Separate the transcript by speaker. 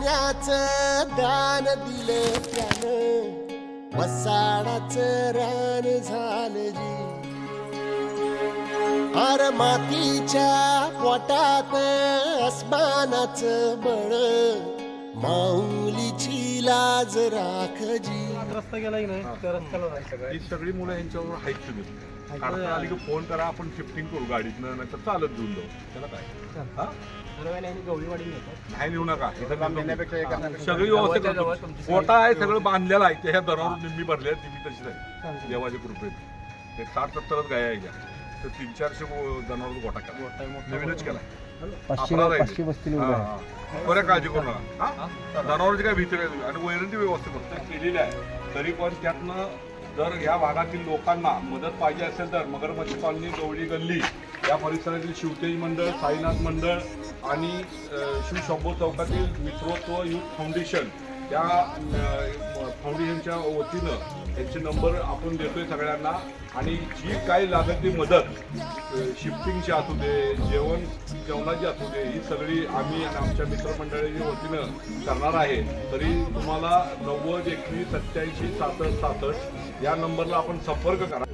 Speaker 1: वसाडाचं दान दिलं त्यानं. वसाडाच रान झालं जी. अर मातीच्या पोटात अस्मानाच बळ. माऊलीची लाज राखजी
Speaker 2: रस्ता गेला की नाही त्या रस्त्याला जायचं
Speaker 3: ही सगळी मुलं यांच्यावर हाईट तुम्ही. आली की फोन करा आपण शिफ्टिंग करू गाडीतनं नाही तर चालत घेऊन जाऊ. त्याला काय? हा?
Speaker 2: गवळीवाडी नेतात
Speaker 3: नाही नेऊ नका. इथं सगळी व्यवस्थित
Speaker 2: जवळ
Speaker 3: करतो.
Speaker 2: तुमची
Speaker 3: गोटा आहे सगळं बांधलेलं आहे त्या दरावर निम्मी भरली आहे ती मी तशीच आहे
Speaker 2: चालतंय.
Speaker 3: देवाच्या कृपेत ते साठ सत्तरच गाय आहे त्या तर तीन चारशे जनावर गोटा केला. नवीनच केला. अपराध आहे ते. हा, हा. बरं काळजी करू नका. हा? जनावरांची काय भीती आणि वैरणची व्यवस्था फक्त केलेली आहे. तरी पण त्यातनं जर या भागातील लोकांना मदत पाहिजे असेल तर मगरमच्छ कॉलनी गवळी गल्ली या परिसरातील शिवतेज मंडळ साईनाथ मंडळ आणि अं, शिव शंभो चौकातील मित्रोत्व युथ फाउंडेशन त्या फाउंडेशनच्या वतीनं त्यांचे नंबर आपण देतोय सगळ्यांना. आणि जी काही लागत ती मदत शिफ्टिंगची असू दे जेवण जेवणाची असू दे ही सगळी आम्ही आणि आमच्या मित्रमंडळीच्या वतीनं करणार आहे. तरी तुम्हाला नव्वद एकवीस सत्याऐंशी सासष्ट सासष्ट या नंबरला आपण संपर्क करा.